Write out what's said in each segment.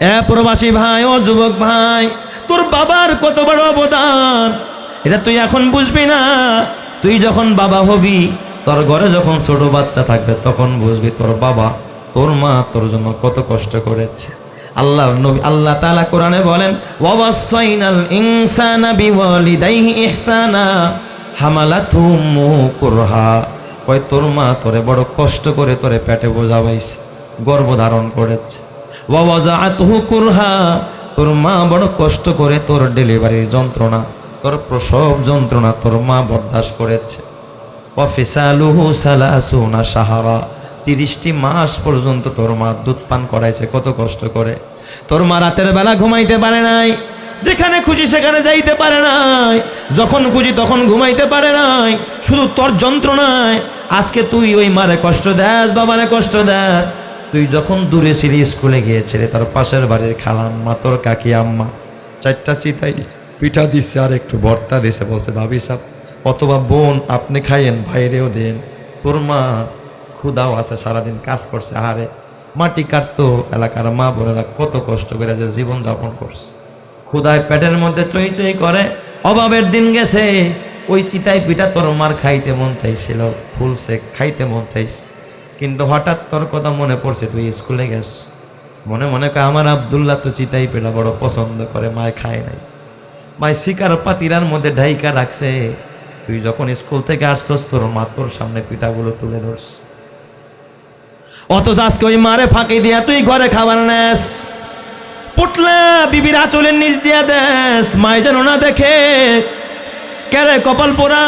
এ প্রবাসী ভাই, ও যুবক ভাই, তোর বাবার কত বড় অবদান? এটা তুই এখন বুঝবি না? তুই যখন বাবা হবি, তোর ঘরে যখন ছোট বাচ্চা থাকবে, তখন বুঝবি তোর বাবা তোর মা তোর জন্য কত কষ্ট করেছে। আল্লাহ নবী, আল্লাহ তাআলা কোরআনে বলেন ওয়াসাইনাল ইনসানা বিওয়ালিদাইহি ইহসানা হামালাতহু উম্মুহু কুরহা। কয়, তোর মা তোরে বড় কষ্ট করে তোরে পেটে বোঝাবাইছে, গর্ভ ধারণ করেছে। কুরহা। তোর মা বড় কষ্ট করে তোর ডেলিভারির যন্ত্রণা, তোর প্রসব যন্ত্রণা তোর মা বরদাস্ত করেছে। সালাসুনা সাহারা তিরিশটি মাস পর্যন্ত তোর মা দুধ পান করাইছে, কত কষ্ট করে। তোর মা রাতের বেলা ঘুমাইতে পারে নাই, যেখানে খুশি সেখানে যাইতে পারে নাই। যখন খুশি তখন ঘুমাইতে পারে নাই, শুধু তোর যন্ত্রণায়। আজকে তুই ওই মারে কষ্ট দেস, বাবারে কষ্ট দেস। তুই যখন দূরে ছিলি স্কুলে গিয়েছিলি, তার পাশের বাড়ির খালাম্মা তোর কাকি আম্মা, চারটা চিতাই পিঠা দিচ্ছে আর একটু ভর্তা দিছে, বলছে, ভাবি সাহ অথবা বোন, আপনি খাইয়েন, ভাইরেও দেন। তোর মা ক্ষুদাও আছে, সারাদিন কাজ করছে, আহারে, মাটি কাটতো এলাকার মা বোনেরা কত কষ্ট করে যে জীবন যাপন করছে। ক্ষুদায় পেটের মধ্যে চই চই করে, অভাবের দিন গেছে, ওই চিতাই পিঠা তোর মার খাইতে মন চাইছিল, ফুলছে, খাইতে মন চাইছে। কিন্তু হঠাৎ তোর কথা মনে পড়ছে, তুই স্কুলে গেছ। মনে মনে কয়, আমার আবদুল্লাহ তো চিতাই পেলা, বড় পছন্দ করে, মায় খায় নাই। মায় শিকার পাতিরার মধ্যে ঢাইকা রাখছে। তুই যখন স্কুল থেকে আসছস, তোর মা তোর সামনে পিঠাগুলো তুলে ধরছে। অথচ আজকে ওই মারে ফাঁকি দিয়া তুই ঘরে খাবার নেস। পুটলা বিবির আঁচলের নিচ দিয়া দেস। মাই যেন না দেখে কেরে কপাল পোড়া।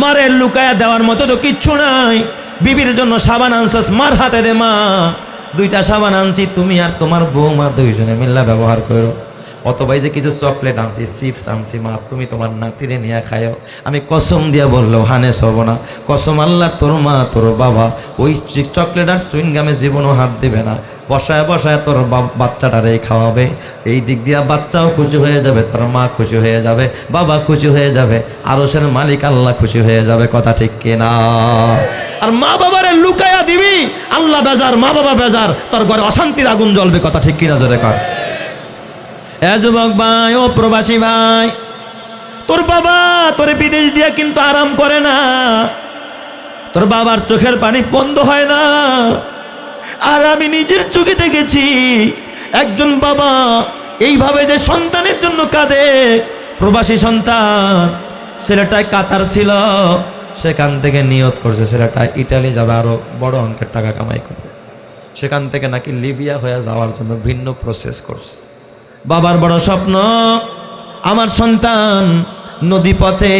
মারের লুকায়া দেওয়ার মতো তো কিচ্ছু নাই। বিবির জন্য সাবান আনছস, মার হাতে দে মা। দুইটা সাবান আনছি, তুমি আর তোমার বৌমা দুইজনে মিল্লা ব্যবহার করো। অথবা যে কিছু চকলেট আনছি, চিপস আনছি মা, তুমি তোমার নাতিরে নিয়ে খায়ও আমি কসম দিয়া বললেও হানে সব না। কসম আল্লাহ তোর মা, তোর বাবা, ওই চকলেট আর চুইনগামে জীবনও হাত দেবে না। বসায় বসায় তোর বাচ্চাটারে খাওয়াবে। এই দিক দিয়া বাচ্চাও খুশি হয়ে যাবে, তোর মা খুশি হয়ে যাবে, বাবা খুশি হয়ে যাবে আরসের মালিক আল্লাহ খুশি হয়ে যাবে, কথা ঠিক কিনা? আর মা বাবারে লুকায়া দিবি, আল্লাহ বেজার, মা বাবা বেজার, তোর ঘরে অশান্তির আগুন জ্বলবে, কথা ঠিক কিনা জোরে কর। এ যুবক ভাই, ও প্রবাসী ভাই, তোর বাবা তোর বিদেশ দিয়ে কিন্তু আরাম করে না। তোর বাবার চোখের পানি বন্ধ হয় না। আর আমি নিজের চোখে দেখেছি, একজন বাবা এইভাবে যে সন্তানের জন্য কাঁদে। প্রবাসী সন্তান, ছেলেটায় কাতার ছিল। সেখান থেকে নিয়ত করছে, ছেলেটা ইটালি যাবে আরও বড় অঙ্কের টাকা কামাই করবে। সেখান থেকে নাকি লিবিয়া হয়ে যাওয়ার জন্য ভিন্ন প্রসেস করছে। বাবার বড় স্বপ্ন, আমার সন্তান নদী পথে,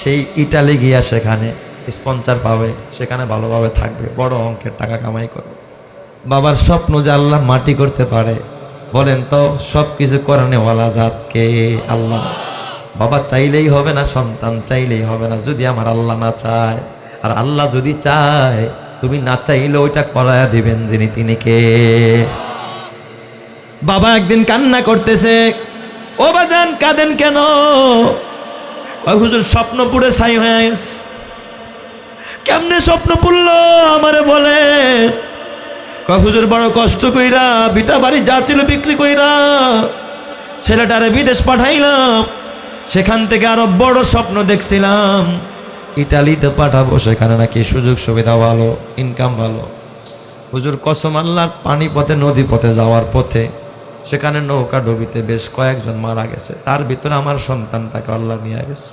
সেই ইটালি গিয়া সেখানে স্পন্সার পাবে, সেখানে ভালোভাবে থাকবে, বড় অঙ্কের টাকা কামাই করবে। বাবার স্বপ্ন যে আল্লাহ মাটি করতে পারে, বলেন তো সব কিছু করানেওয়ালা জাত কে? আল্লাহ। বাবা চাইলেই হবে না, সন্তান চাইলেই হবে না, যদি আমার আল্লাহ না চায়। আর আল্লাহ যদি চায়, তুমি না চাইলে ওইটা করায়া দিবেন যিনি তিনি কে। বাবা একদিন কান্না করতেছে, ও বাজান, কাঁদেন কেন? হুজুর স্বপ্ন পুড়ে ছাই হয়ে। কেমনে স্বপ্ন পুড়লো আমারে বলে। কয়, হুজুর, বড় কষ্ট কইরা, বিটা বাড়ি যা ছিল বিক্রি কইরা, ছেলেটারে বিদেশ পাঠাইলাম। সেখান থেকে আরও বড় স্বপ্ন দেখছিলাম। ইটালিতে পাঠাবো সেখানে নাকি সুযোগ সুবিধা ভালো ইনকাম ভালো। হুজুর, কসম আল্লাহর পানি পথে নদী পথে যাওয়ার পথে সেখানে নৌকা ডুবিতে বেশ কয়েকজন মারা গেছে। তার ভিতরে আমার সন্তানটাকে আল্লাহ নিয়ে গেছে।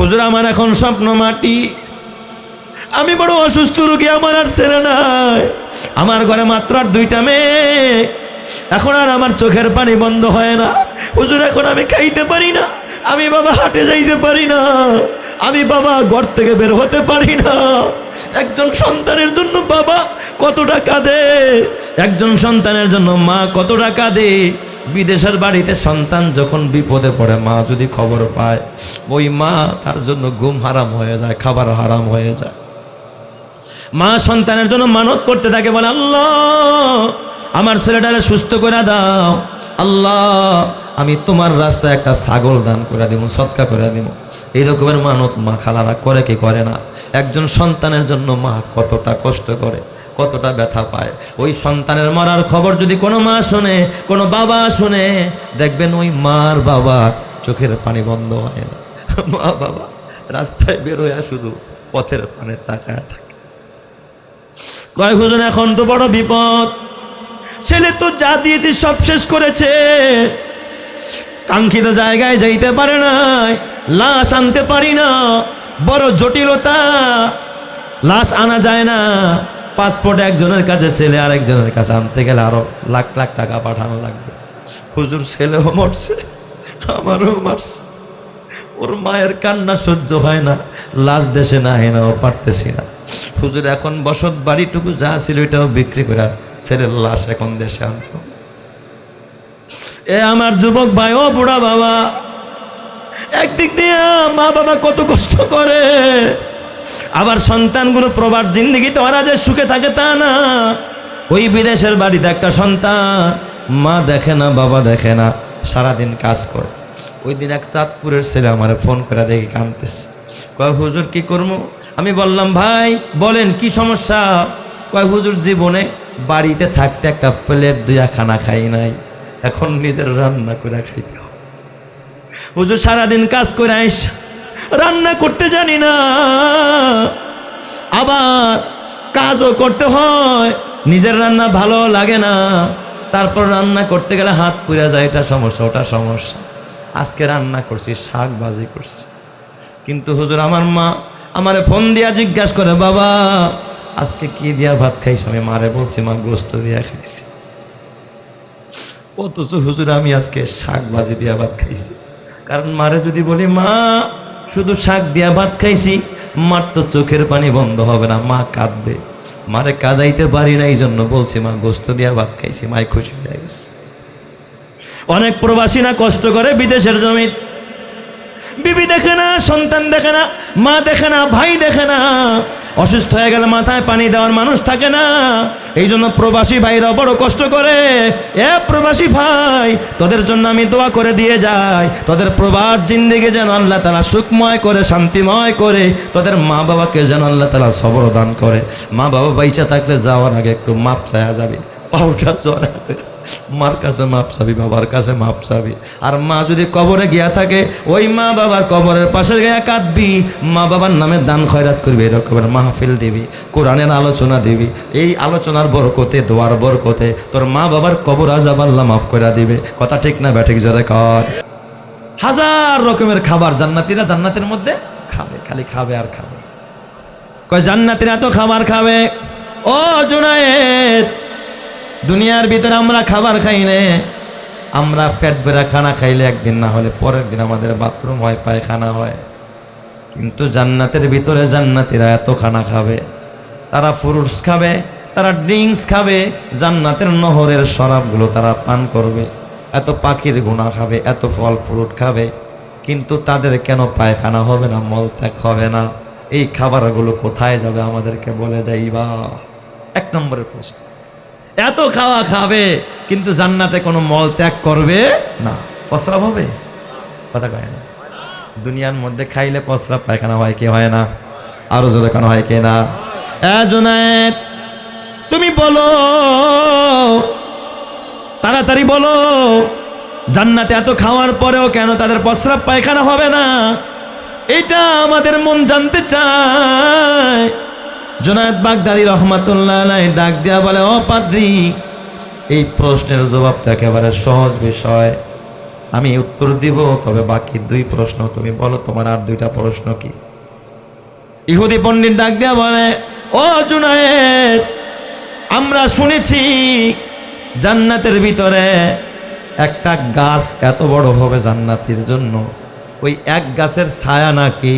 হুজুর, আমার এখন স্বপ্ন মাটি। আমি বড় অসুস্থ রুগী, আমার আর ছেলে নাই। আমার ঘরে মাত্র আর দুইটা মেয়ে। এখন আর আমার চোখের পানি বন্ধ হয় না। হুজুর, এখন আমি খাইতে পারি না। আমি বাবা হাটে যাইতে পারি না। আমি বাবা ঘর থেকে বের হতে পারি না। একজন সন্তানের জন্য বাবা কতটা কাঁদে। একজন সন্তানের জন্য মা কতটা কাঁদে। বিদেশের বাড়িতে সন্তান যখন বিপদে পড়ে, মা যদি খবর পায়, ওই মা তার জন্য ঘুম হারাম হয়ে যায়, খাবার হারাম হয়ে যায়। মা সন্তানের জন্য মানত করতে থাকে, বলে, আল্লাহ আমার ছেলেটারে সুস্থ করে দাও। আল্লাহ, আমি তোমার রাস্তায় একটা ছাগল দান করে দিব, সৎকা করে দিব। এই রকমের মানত মা খালারা করে কি করে না? একজন সন্তানের জন্য মা কতটা কষ্ট করে, কতটা ব্যথা পায়। ওই সন্তানের মরার খবর যদি কোনো মা শোনে, কোনো বাবা শুনে, দেখবেন ওই মার বাবা চোখের পানি বন্ধ হয় না। মা বাবা রাস্তায় বেরোয় শুধু পথের পানে তাকায় থাকে। কয় এখন তো বড় বিপদ। ছেলে তো যা দিয়েছে সব শেষ করেছে। কাঙ্ক্ষিত জায়গায় যাইতে পারে নাই, লাশ আনতে পারি না, বড় জটিলতা। লাশ আনা যায় না পাসপোর্ট একজনের কাছে, ছেলে আর একজনের কাছে আনতে গেলে আরও লাখ লাখ টাকা পাঠানো লাগবে। হুজুর ছেলেও মরছে, আমারও মারছে। ওর মায়ের কান্না সহ্য হয় না, লাশ দেশে না এনাও পারতেছি না। হুজুর এখন বসত বাড়িটুকু যা ছিল এটাও বিক্রি করে ছেলের লাশ এখন দেশে আনতো। এ আমার যুবক ভাই, ও বুড়া বাবা, একদিক দিয়ে মা বাবা কত কষ্ট করে। আবার সন্তানগুলো প্রবাস জিন্দিগিতে ওরা যে সুখে থাকে তা না। ওই বিদেশের বাড়িতে একটা সন্তান, মা দেখে না, বাবা দেখে না, সারাদিন কাজ করে। ওই দিন এক চাঁদপুরের ছেলে আমার ফোন করে দেখি কানতেছে। কয়, হুজুর, কি করব আমি বললাম, ভাই, বলেন, কি সমস্যা? কয়, হুজুর, জীবনে বাড়িতে থাকতে একটা প্লেট দুয়া খানা খাই নাই। এখন নিজের রান্না করে খাইতে হবে। হুজুর, সারাদিন কাজ করে আইস, রান্না করতে জানি না। আবার কাজও করতে হয়, নিজের রান্না ভালো লাগে না। তারপর রান্না করতে গেলে হাত পুড়ে যায়, এটা সমস্যা, ওটা সমস্যা। আজকে রান্না করছি, শাক ভাজি করছি। কিন্তু হুজুর, আমার মা আমারে ফোন দিয়া জিজ্ঞাসা করে, বাবা আজকে কি দিয়া ভাত খাইস আমি মারে বলছি, মা গোস্ত দিয়া খাইছি। অথচ হুজুর, আমি আজকে শাক ভাজি দিয়া ভাত খাইছি। কারণ মারে যদি বলি, মা, শুধু শাক দিয়া ভাত খাইছি, মার তো চোখের পানি বন্ধ হবে না, মা কাঁদবে। মারে কাঁদাইতে পারি না এই জন্য বলছি, মা গোস্ত দিয়া ভাত খাইছি, মাই খুশি হয়ে গেছে। অনেক প্রবাসী না কষ্ট করে বিদেশের জমি বিবি দেখে না, সন্তান দেখে না, মা দেখে না, ভাই দেখে না। অসুস্থ হয়ে গেলে মাথায় পানি দেওয়ার মানুষ থাকে না। এই জন্য প্রবাসী ভাইরা বড় কষ্ট করে, এ প্রবাসী ভাই, তোদের জন্য আমি দোয়া করে দিয়ে যাই। তোদের প্রবাস জিন্দিগি যেন আল্লাহ তালা সুখময় করে, শান্তিময় করে, তোদের মা বাবাকে যেন আল্লাহ তালা সবর দান করে। মা বাবা বাইচা থাকলে যাওয়ার আগে একটু মাপ চায়া যাবে। পাউটা জড়া মার কাছে মাপ চাবি, বাবার কাছে মাপ চাবি। আর মা যদি কবরে গিয়া থাকে, ওই মা বাবার কবরের পাশে গিয়া কাঁদবি। মা বাবার নামে দান খয়রাত করবি, এরকমের মাহফিল দিবি, কোরআনের আলোচনা দিবি। এই আলোচনার বরকতে, দোয়ার বরকতে তোর মা বাবার কবর আজাব আল্লাহ মাফ করে দিবে। কথা ঠিক না ব্যাঠিক জোরে কর। হাজার রকমের খাবার জান্নাতিরা জান্নাতের মধ্যে খাবে, খালি খাবে আর খাবে কয় জান্নাতিরা তো খাবার খাবে। ও জুনায়েদ দুনিয়ার ভিতরে আমরা খাবার খাই আমরা পেট বেড়া খানা খাইলে একদিন না হলে পরের দিন আমাদের বাথরুম হয়, পায়খানা হয়। কিন্তু জান্নাতের ভিতরে জান্নাতিরা এত খানা খাবে। তারা ফ্রুটস খাবে, তারা ড্রিঙ্কস খাবে, জান্নাতের নহরের শরাবগুলো তারা পান করবে। এত পাখির গুণা খাবে, এত ফল ফ্রুট খাবে। কিন্তু তাদের কেন পায়খানা হবে না, মলত্যাগ হবে না? এই খাবারগুলো কোথায় যাবে আমাদেরকে বলে যাইবা? এক নম্বরের প্রশ্ন। এত খাওয়া খাবে, কিন্তু জান্নাতে কোনো মল ত্যাগ করবে না। প্রস্রাব হবে? কথা কয় না। দুনিয়ার মধ্যে খাইলে প্রস্রাব পায়খানা হয়, কি হয় না? আরও জোরে কেন হয়, কে না? তুমি বলো, তাড়াতাড়ি বলো, জান্নাতে এত খাওয়ার পরেও কেন তাদের প্রস্রাব পায়খানা হবে না? এটা আমাদের মন জানতে চায়। জোনায়দ বাগদারি রহমাতুল্লাহ ডাক দেয়া বলে, ও পাদ্রি, এই প্রশ্নের জবাব তো একেবারে সহজ বিষয়। আমি উত্তর দিব, তবে বাকি দুই প্রশ্ন তুমি বলো, তোমার আর দুইটা প্রশ্ন কি? ইহুদি পণ্ডিত ডাক দেয়া বলে, ও জুনায়েদ, আমরা শুনেছি জান্নাতের ভিতরে একটা গাছ এত বড় হবে জান্নাতির জন্য। ওই এক গাছের ছায়া নাকি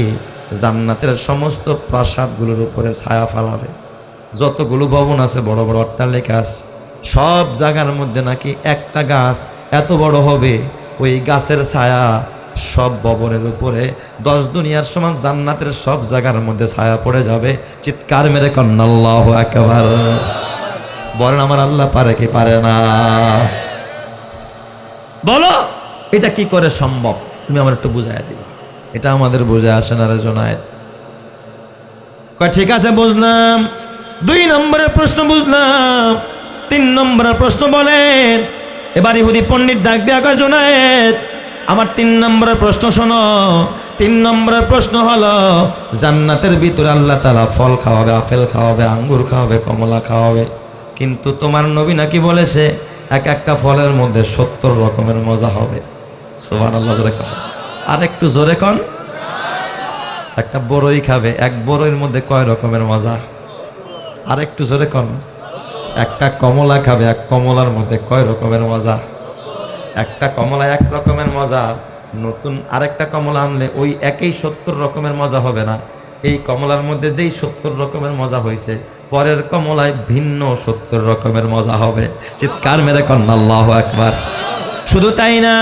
জান্নাতের সমস্ত প্রাসাদগুলোর উপরে ছায়া ফালাবে। যতগুলো ভবন আছে, বড় বড় অট্টালিকা আছে, সব জায়গার মধ্যে নাকি একটা গাছ এত বড় হবে, ওই গাছের ছায়া সব ভবনের উপরে, দশ দুনিয়ার সমান জান্নাতের সব জায়গার মধ্যে ছায়া পড়ে যাবে। চিৎকার মেরে কন্নাল্লাহ একেবারে বলেন, আমার আল্লাহ পারে কি পারে না? বলো, এটা কি করে সম্ভব? তুমি আমার একটু বুঝাই দিবে এটা আমাদের বুঝে আসে না রে জোনায়েত কয়, ঠিক আছে, বুঝলাম। দুই নম্বরের প্রশ্ন বুঝলাম। তিন নম্বরের প্রশ্ন বলেন, এবার ইহুদি পণ্ডিত ডাক দেওয়া কয় জোনায়েত আমার তিন নম্বরের প্রশ্ন শোনো। তিন নম্বরের প্রশ্ন হলো, জান্নাতের ভিতরে আল্লাহ তালা ফল খাওয়াবে, আপেল খাওয়াবে, আঙ্গুর খাওয়াবে, কমলা খাওয়াবে। কিন্তু তোমার নবী নাকি বলেছে, এক একটা ফলের মধ্যে সত্তর রকমের মজা হবে। সোহান আল্লাহ কথা। আর একটু জোরে কন। একটা বড়ই খাবে, এক বড়ইয়ের মধ্যে কয় রকমের মজা? আর একটু জোরে কন। একটা কমলা খাবে, এক কমলার মধ্যে কয় রকমের মজা? একটা কমলা এক রকমের মজা, নতুন আরেকটা কমলা আনলে ওই একই সত্তর রকমের মজা হবে না। এই কমলার মধ্যে যেই সত্তর রকমের মজা হয়েছে, পরের কমলায় ভিন্ন সত্তর রকমের মজা হবে। চিৎকার মেরে কন্যা আল্লাহ একবার শুধু তাই না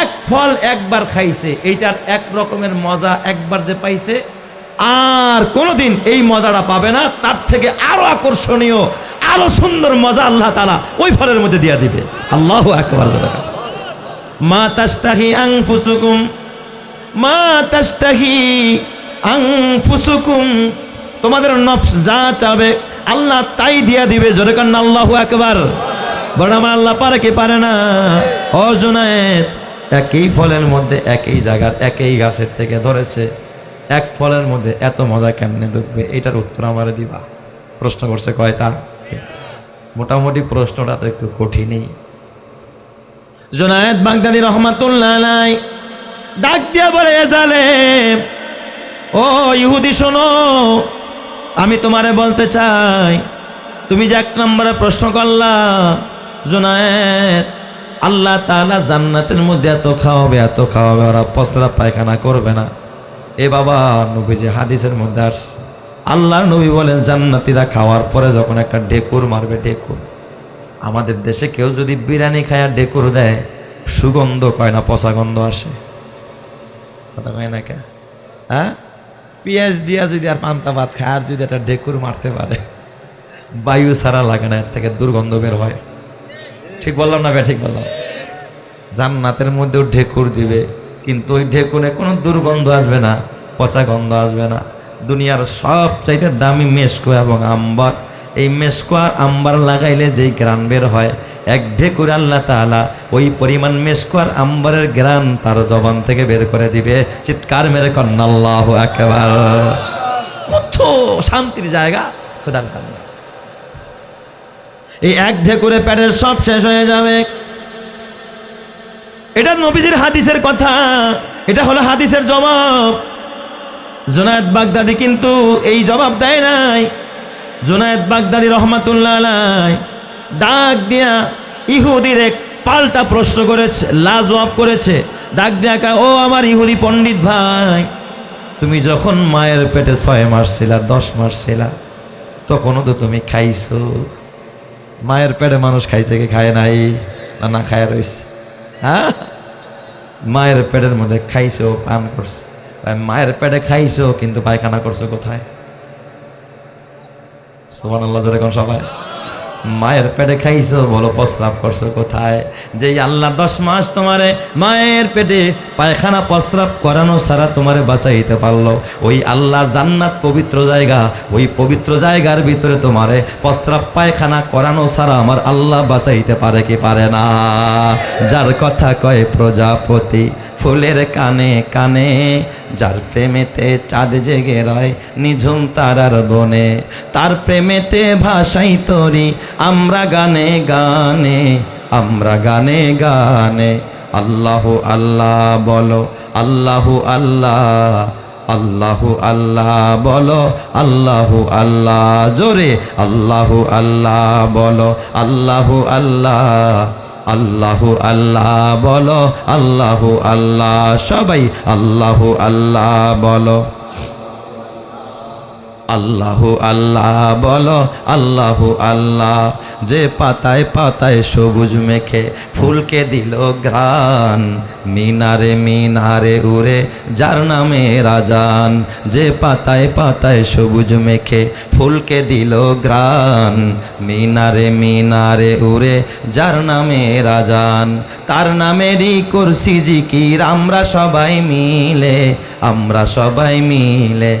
এক ফল একবার খাইছে, এইটার এক রকমের মজা একবার যে পাইছে, আর কোনোদিন এই মজাটা পাবে না, তার থেকে আরও আকর্ষণীয়, আরও সুন্দর মজা আল্লাহ তালা ওই ফলের মধ্যে দিয়ে দিবে। আল্লাহ একবার মা তাস্তাহি আং ফুসুকুম মা তাস্তাহি আং ফুসুকুম তোমাদের নফস যা চাবে, আল্লাহ তাই দিয়া দিবে, জোরে কান্না আল্লাহ একবার বড় আমার আল্লাহ পারে কি পারে না? অজনায়েত একই ফলের মধ্যে একই জায়গার, একই গাছের থেকে ধরেছে, এক ফলের মধ্যে এত মজা কেমনে ঢুকবে? এটার উত্তর আমার দিবা। প্রশ্ন করছে কয়টা? মোটামুটি প্রশ্নটা তো একটু কঠিনই। জোনায়েদ বাগদাদি রহমাতুল্লাহ ডাক দিয়া বলে এজালে ও ইহুদি শোনো, আমি তোমারে বলতে চাই, তুমি যে এক নম্বরে প্রশ্ন করলা, জোনায়েদ আল্লাহ তাআলা জান্নাতের মধ্যে এত খাওয়াবে এত খাওয়াবে, ওরা পসরা পায়খানা করবে না। এ বাবা, নবী যে হাদিসের মধ্যে আসছে। আল্লাহ নবী বলেন, জান্নাতিরা খাওয়ার পরে যখন একটা ডেকুর মারবে, ডেকুর। আমাদের দেশে কেউ যদি বিরিয়ানি খায় ডেকুর দেয়, সুগন্ধ কয় না, পচা গন্ধ আসে। কথা কয় না কে? হ্যাঁ? পেঁয়াজ দিয়া যদি আর পান্তা ভাত খায়, আর যদি একটা ডেকুর মারতে পারে, বায়ু ছাড়া লাগে না, এর থেকে দুর্গন্ধ বের হয়। ঠিক বললাম না ঠিক বললাম। জান্নাতের মধ্যেও ঢেকুর দিবে, কিন্তু ওই ঢেকুরে কোনো দুর্গন্ধ আসবে না, পচা গন্ধ আসবে না। দুনিয়ার সব চাইতে দামি মেসকো এবং আম্বার, এই মেসকো আর আম্বার লাগাইলে যেই গ্রান বের হয়, এক ঢেকুর আল্লাহ তাআলা ওই পরিমাণ মেসকো আর আম্বারের গ্রান তার জবান থেকে বের করে দিবে। চিৎকার মেরে কন্নাল্লাহ একেবার কত শান্তির জায়গা, খোদার জান্নাত। এই এক ঢেকুরে প্যাটের সব শেষ হয়ে যাবে। এটা নবীজির হাদিসের কথা। এটা হলো হাদিসের জবাব। জোনায়েদ বাগদাদি কিন্তু এই জবাব দেয় নাই। জোনায়েদ বাগদাদি রহমাতুল্লাহ ডাক দিয়া ইহুদির এক পাল্টা প্রশ্ন করেছে লাজবাব করেছে। ডাক দিয়া কয়, ও আমার ইহুদি পণ্ডিত ভাই তুমি যখন মায়ের পেটে ছয় মাস ছিলা দশ মাস ছিলা তখনও তো তুমি খাইছো। মায়ের পেটে মানুষ খাইছে কি খায় নাই? না না, খায় রয়েছে হ্যাঁ? মায়ের পেটের মধ্যে খাইছো পান করছে। মায়ের পেটে খাইছো কিন্তু পায়খানা করছ কোথায়? সোমান আল্লাহ যেরকম সবাই। মায়ের পেটে খাইছো, বলো প্রস্রাব করছ কোথায়? যে আল্লাহ দশ মাস তোমারে মায়ের পেটে পায়খানা প্রস্রাব করানো ছাড়া তোমারে বাঁচাইতে পারল। ওই আল্লাহ জান্নাত পবিত্র জায়গা, ওই পবিত্র জায়গার ভিতরে তোমারে প্রস্রাব পায়খানা করানো ছাড়া আমার আল্লাহ বাঁচাইতে পারে কি পারে না? যার কথা কয় প্রজাপতি ফুলের কানে কানে, যার প্রেমেতে চাঁদ জেগে রয় নিঝুম তারার বনে। তার প্রেমেতে ভাষাই তরি আমরা গানে গানে, আমরা গানে গানে। আল্লাহ আল্লাহ বলো, আল্লাহ আল্লাহ, আল্লাহু আল্লাহ বলো, আল্লাহু আল্লাহ জোরে। আল্লাহু আল্লাহ বলো, আল্লাহু আল্লাহ। আল্লাহু আল্লাহ বলো আল্লাহু আল্লাহ সবাই আল্লাহ আল্লাহ বলো। আল্লাহু আল্লাহ, বলো আল্লাহু আল্লাহ। যে পাতায় পাতায় সবুজ মেখে ফুলকে দিল গ্রান মিনারে মিনারে উড়ে যার নামে রাজান। যে পাতায় পাতায় সবুজ মেখে ফুলকে দিল গ্রান মিনারে মিনারে উড়ে যার নামে রাজান। তার নামেরই করছি জিকির, আমরা সবাই মিলে, আমরা সবাই মিলে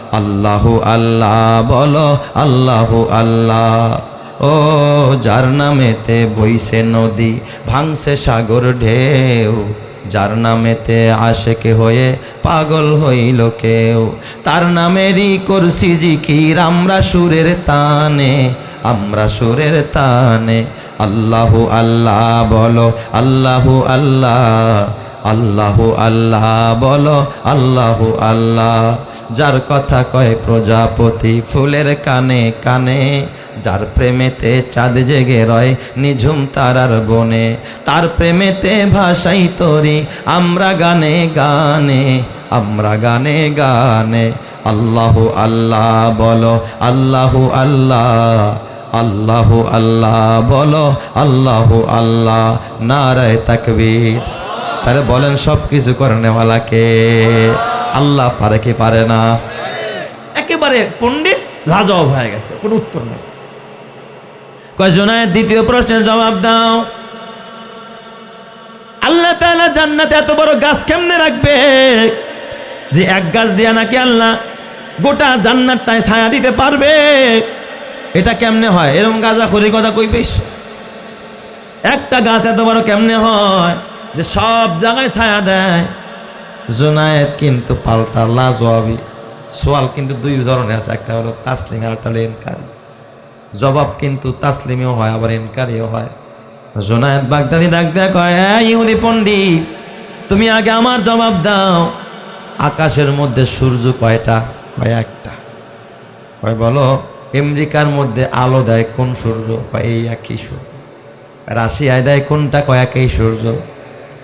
আল্লাহু আল্লাহ বলো, আল্লাহু আল্লাহ। ও যার নামেতে বইছে নদী, ভাঙছে সাগর ঢেউ। যার নামেতে আশেকে হয়ে পাগল হইল কেউ। তার নামেরই করছি জিকির, আমরা সুরের তানে, আমরা সুরের তানে। আল্লাহ আল্লাহ বলো, আল্লাহু আল্লাহ। আল্লাহু আল্লাহ বলো, আল্লাহু আল্লাহ। যার কথা কয় প্রজাপতি, ফুলের কানে কানে, যার প্রেমেতে চাঁদ জেগে রয় নিঝুম তারার বনে, তার প্রেমেতে ভাষাই তরি আমরা গানে গানে, আমরা গানে গানে, আল্লাহ আল্লাহ বলো, আল্লাহ আল্লাহ, আল্লাহু আল্লাহ বলো, আল্লাহ আল্লাহ, নারায় তাকবীর। তাহলে বলেন সব কিছু করে নেওয়ালাকে। আল্লাহ পারে কি পারে না? একেবারে পণ্ডিত লাজবাব হয়ে গেছে, কোনো উত্তর নেই। কয়জনের দ্বিতীয় প্রশ্নের জবাব দাও। আল্লাহ জান্নাতে এত বড় গাছ কেমনে রাখবে? যে এক গাছ দিয়া নাকি আল্লাহ গোটা জান্নাতটায় ছায়া দিতে পারবে? এটা কেমনে হয়? এরকম গাছা খড়ির কথা কই বেশ? একটা গাছ এত বড় কেমনে হয় যে সব জায়গায় ছায়া দেয়? জোনায়েত কিন্তু পাল্টা, লাজওয়াবি। সোয়াল কিন্তু দুই ধরনের আছে, একটা হলো তাসলিম আর একটা হলো এনকারি জবাব কিন্তু তাসলিমেও হয়, আবার এনকারিও হয়। জোনায়েত বাগদাদি ডাক দেয়া কয় "এই ইহুদি পণ্ডিত, তুমি আগে আমার জবাব দাও। আকাশের মধ্যে সূর্য কয়টা? কয় একটা। কয় বলো, আমেরিকার মধ্যে আলো দেয় কোন সূর্য? কয় এই একই সূর্য। রাশিয়ায় দেয় কোনটা? কয় একই সূর্য।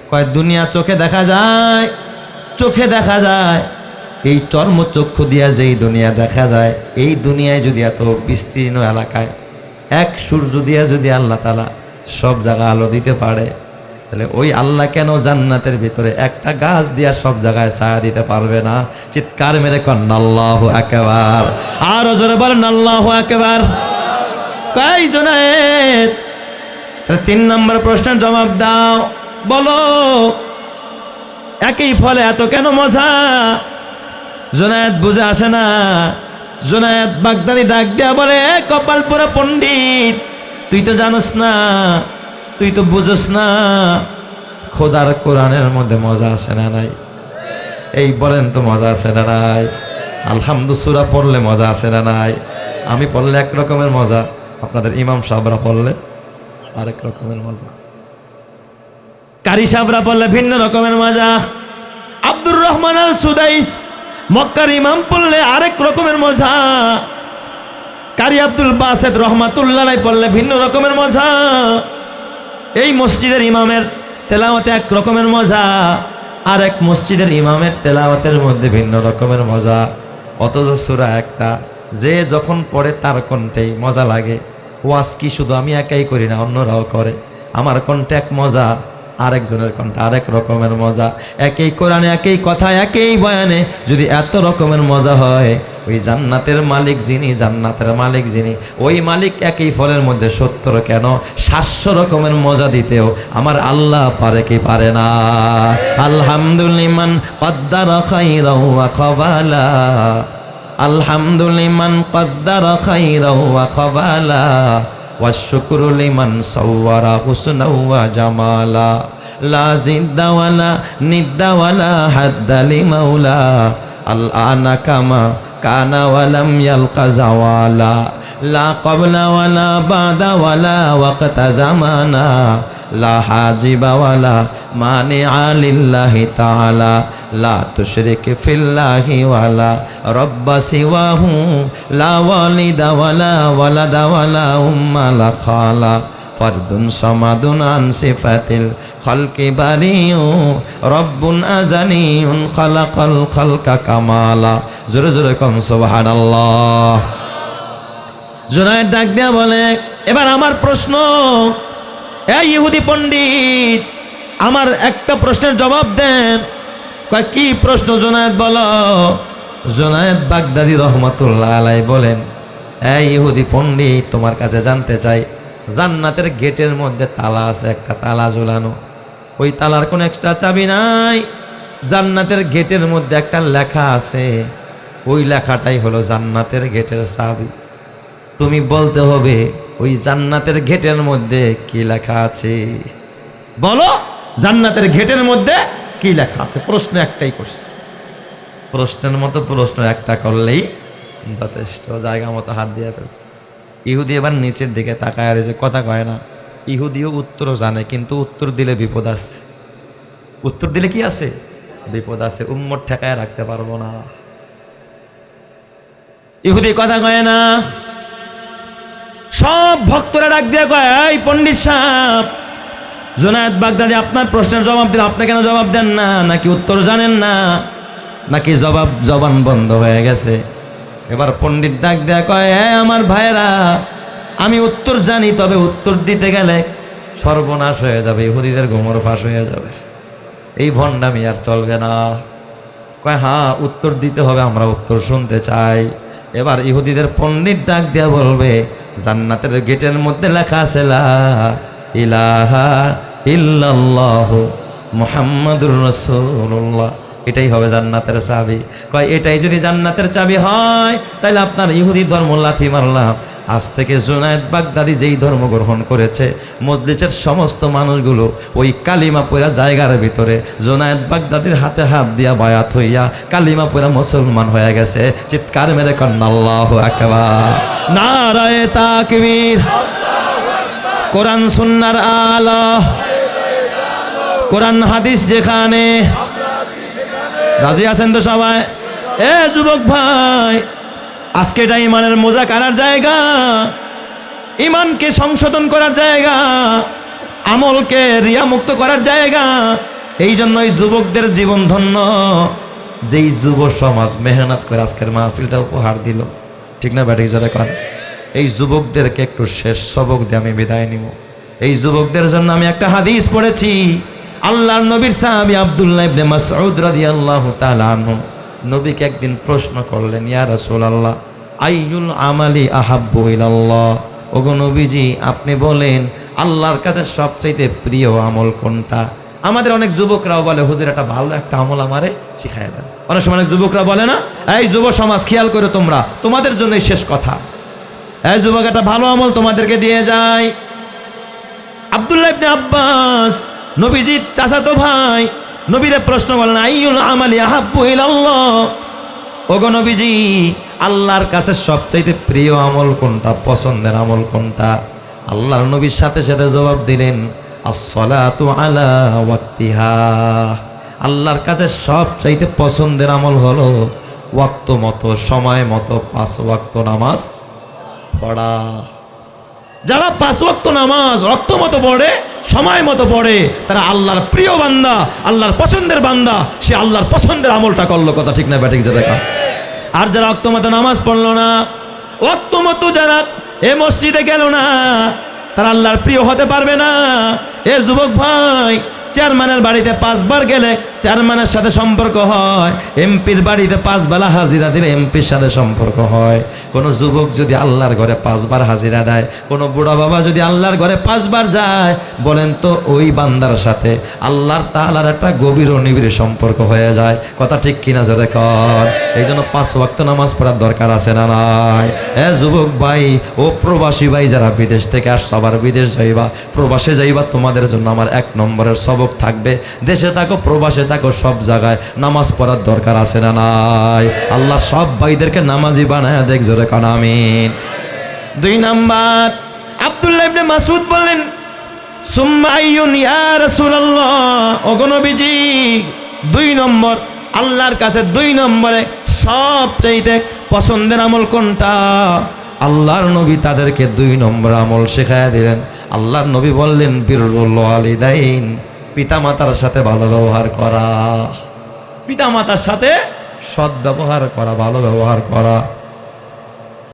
কয় দুনিয়া চোখে দেখা যায় চোখে দেখা যায়। এই চর্মচক্ষু দিয়া যেই দুনিয়া দেখা যায়, এই দুনিয়ায় যদি এত বিস্তীর্ণ এলাকায়, এক সূর্য দিয়া যদি আল্লাহ তালা সব জায়গা আলো দিতে পারে, তাহলে ওই আল্লাহ কেন জান্নাতের ভিতরে একটা গাছ দিয়া সব জায়গায় ছায়া দিতে পারবে না? চিৎকার মেরে কন, আল্লাহ একেবার আরও জোরে বলেন, আল্লাহ একেবার কয় তাহলে তিন নম্বর প্রশ্নের জবাব দাও। বলো একই ফলে এত কেন মজা? জোনায়েত বুঝে আসে না। জোনায়েত বাগদানি ডাক দেয়া বলে, "এ কপাল পোড়া পণ্ডিত, তুই তো জানোস না, তুই তো বুঝোস না, খোদার কোরআনের মধ্যে মজা আছে না নাই? এই বলেন তো মজা আছে না নাই? আলহামদু সুরা পড়লে মজা আছে না নাই? আমি পড়লে এক রকমের মজা। আপনাদের ইমাম সাহরা পড়লে আরেক রকমের মজা। কারি সাহরা পড়লে ভিন্ন রকমের মজা। আব্দুর রহমান আল সুদাইস মক্কার ইমাম পড়লে আরেক রকমের মজা। কারি আব্দুল বাসেদ রহমাতুল্লাহ পড়লে ভিন্ন রকমের মজা। এই মসজিদের ইমামের তেলাওয়াতে এক রকমের মজা, আর এক মসজিদের ইমামের তেলাওয়াতের মধ্যে ভিন্ন রকমের মজা। অথচ সুরা একটা, যে যখন পড়ে তার কণ্ঠেই মজা লাগে। ওয়াজ কি শুধু আমি একাই করি না, অন্যরাও করে। আমার কণ্ঠে এক মজা আরেকজনের কণ্ঠে আরেক রকমের মজা। একই কোরআনে, একই কথা একই বয়ানে যদি এত রকমের মজা হয়, ওই জান্নাতের মালিক যিনি, জান্নাতের মালিক যিনি, ওই মালিক একই ফলের মধ্যে সত্তর কেন? সাতশো রকমের মজা দিতেও আমার আল্লাহ পারে কি পারে না। আলহামদুলিমান কদ্দার কদ্দার খাইরাও ওয়া খাবালা والشكر لمن صور حسنا وجمالا لا زد ولا ند ولا حد لمولا الآن كما كان ولم يلق زوالا لا قبل ولا بعد ولا وقت زمانا لا حاجب ولا مانع لله تعالى لا تشرك في الله ولا رب سواه لا والد ولا ولد ولا أم لا خالا فرد صمد عن صفة الخلق بريء رب أزلي خلق الخلق كمالا. زر زركم سبحان الله. জোনায়েদ ডাক দেয়া বলে, এবার আমার প্রশ্ন, এই ইহুদি পণ্ডিত, আমার একটা প্রশ্নের জবাব দেন। কি প্রশ্ন জোনায়েদ বলো। জোনায়েদ বাগদাদি রহমতুল্লাহ আলাই বলেন, এই ইহুদি পণ্ডিত, তোমার কাছে জানতে চাই, জান্নাতের গেটের মধ্যে তালা আছে, একটা তালা ঝুলানো। ওই তালার কোনো এক্সট্রা চাবি নাই। জান্নাতের গেটের মধ্যে একটা লেখা আছে। ওই লেখাটাই হলো জান্নাতের গেটের চাবি। তুমি বলতে হবে, ওই জান্নাতের ঘেটের মধ্যে কি লেখা আছে? বলো, জান্নাতের ঘেটের মধ্যে কি লেখা আছে? প্রশ্ন একটাই করছে। প্রশ্নের মতো প্রশ্ন একটা করলেই যথেষ্ট জায়গা মতো হাত দিয়ে ফেলছে। ইহুদি এবার নিচের দিকে তাকায়, আর যে কথা কয় না, ইহুদিও উত্তরও জানে, কিন্তু উত্তর দিলে বিপদ আছে। উত্তর দিলে কি আছে? বিপদ আছে উম্মর ঠেকায় রাখতে পারব না। ইহুদি কথা কয় না সব ভক্তরা ডাক দিয়ে কয়, এই পণ্ডিত সাহেব, জোনায়েদ বাগদাদি, আপনার প্রশ্নের জবাব দিন। আপনি কেন জবাব দেন না? নাকি উত্তর জানেন না? নাকি জবাব, জবান বন্ধ হয়ে গেছে? এবার পণ্ডিত ডাক দেয়া কয় হ্যাঁ আমার ভাইয়েরা, আমি উত্তর জানি, তবে উত্তর দিতে গেলে সর্বনাশ হয়ে যাবে, ইহুদিদের গোমর ফাঁস হয়ে যাবে। এই ভণ্ডামি আর চলবে না। কয় হ্যাঁ উত্তর দিতে হবে, আমরা উত্তর শুনতে চাই। এবার ইহুদিদের পণ্ডিত ডাক দেয়া বলবে জান্নাতের গেটের মধ্যে লেখা আছে ইলাহা ইল্লাল্লাহ মুহাম্মাদুর রাসূলুল্লাহ। এটাই হবে জান্নাতের চাবি। কয়, এটাই যদি জান্নাতের চাবি হয় তাহলে আপনার ইহুদি ধর্ম লাথি মারলাম। আজ থেকে জুনায়েদ বাগদাদি যেই ধর্ম গ্রহণ করেছে, মসজিদের সমস্ত মানুষগুলো ওই কালিমা পোয়া জায়গার ভিতরে জুনায়েদ বাগদাদির হাতে হাত দিয়া বায়াত হইয়া কালিমা পোয়া মুসলমান হয়ে গেছে। চিৎকার মেরে কন্যা আল্লাহ আকবার। নারায়ে তাকবীর। কোরআন সুন্নার আলা। কোরআন হাদিস যেখানে। রাজি আছেন তো সবাই? এ যুবক ভাই, আজকে এটা ইমানের মোজা কারার জায়গা। ইমানকে সংশোধন করার জায়গা। আমলকে রিয়ামুক্ত করার জায়গা। এই জন্যই যুবকদের জীবন ধন্য। যেই যুব সমাজ মেহনত করে আজকের মাহফিলটা উপহার দিল। ঠিক না ব্যাটিক জোরে কন এই যুবকদেরকে একটু শেষ সবক দিয়ে আমি বিদায় নিব। এই যুবকদের জন্য আমি একটা হাদিস পড়েছি। আল্লাহর নবীর সাহাবী আব্দুল্লাহ ইবনে মাসউদ রাদিয়াল্লাহু তাআলা আনহু। নবীকে একদিন প্রশ্ন করলেন, ইয়া রাসূলুল্লাহ, আইয়ুল আমালি আহাব্বু ইলাল্লাহ? ওগো নবীজি, আপনি বলেন, আল্লাহর কাছে সবচাইতে প্রিয় আমল কোনটা? আমাদের অনেক যুবকরাও বলে, হুজুর, একটা ভালো একটা আমল আমারে শিখায় দেন। অনেক সময় অনেক যুবকরা বলে না, এই যুব সমাজ, খেয়াল করে তোমরা, তোমাদের জন্যই শেষ কথা। এই যুবক, একটা ভালো আমল তোমাদেরকে দিয়ে যায়। আব্দুল্লাহ ইবনে আব্বাস নবীজির চাচাতো ভাই নবীরে প্রশ্ন করলেন আইউল আমালি নবীজি, আল্লাহর কাছে সবচাইতে প্রিয় আমল কোনটা, পছন্দের আমল কোনটা? আল্লাহর নবীর সাথে সাথে জবাব দিলেন আল্লাহর কাছে সব চাইতে পছন্দের আমল হলো ওয়াক্ত মতো, সময় মতো পাঁচ ওয়াক্ত নামাজ পড়া। যারা পাঁচ ওয়াক্ত নামাজ রক্ত মতো পড়ে, সময় মতো পড়ে, তারা আল্লাহর প্রিয় বান্দা, আল্লাহর পছন্দের বান্দা, সে আল্লাহর পছন্দের আমলটা করল, কথা ঠিক না ব্যাটিক যে দেখা আর যারা রক্ত মতো নামাজ পড়ল না, রক্ত মতো যারা এ মসজিদে গেল না তারা আল্লাহর প্রিয় হতে পারবে না। এ যুবক ভাই চেয়ারম্যানের বাড়িতে পাঁচবার গেলে চেয়ারম্যানের সাথে সম্পর্ক হয়, এমপির বাড়িতে পাঁচ বেলা হাজিরা দিলে এমপির সাথে সম্পর্ক হয়। কোনো যুবক যদি আল্লাহর ঘরে পাঁচবার হাজিরা দেয়, কোনো বুড়া বাবা যদি আল্লাহর ঘরে পাঁচবার যায়, বলেন তো ওই বান্দার সাথে আল্লাহর তালার একটা গভীর ও নিবিড় সম্পর্ক হয়ে যায়। কথা ঠিক কিনা জোরে কর। এই জন্য পাঁচ ওয়াক্ত নামাজ পড়ার দরকার আছে না নাই? হ্যাঁ যুবক ভাই, ও প্রবাসী ভাই যারা বিদেশ থেকে আসছো সবার বিদেশ যাইবা, প্রবাসে যাইবা, তোমাদের জন্য আমার এক নম্বরের সবক থাকবে। দেশে থাকো, প্রবাসে থাকো, সব জায়গায় নামাজ পড়ার দরকার আছে না নাই? আল্লাহ সব ভাইদেরকে নামাজি বানায় দেখ, জোরে কান, আমিন। দুই নাম্বার, আব্দুল্লাহ ইবনে মাসুদ বললেন, সুম্মা আইয়ুন ইয়া রাসূলুল্লাহ। ওগো নবীজি, দুই নম্বর, আল্লাহর কাছে দুই নম্বরে সব সবচাইতে পছন্দের আমল কোনটা? আল্লাহর নবী তাদেরকে দুই নম্বর আমল শেখায় দিলেন। আল্লাহর নবী বললেন বীরুল আলিদাইন পিতামাতার সাথে ভালো ব্যবহার করা। পিতামাতার সাথে সৎ ব্যবহার করা ভালো ব্যবহার করা।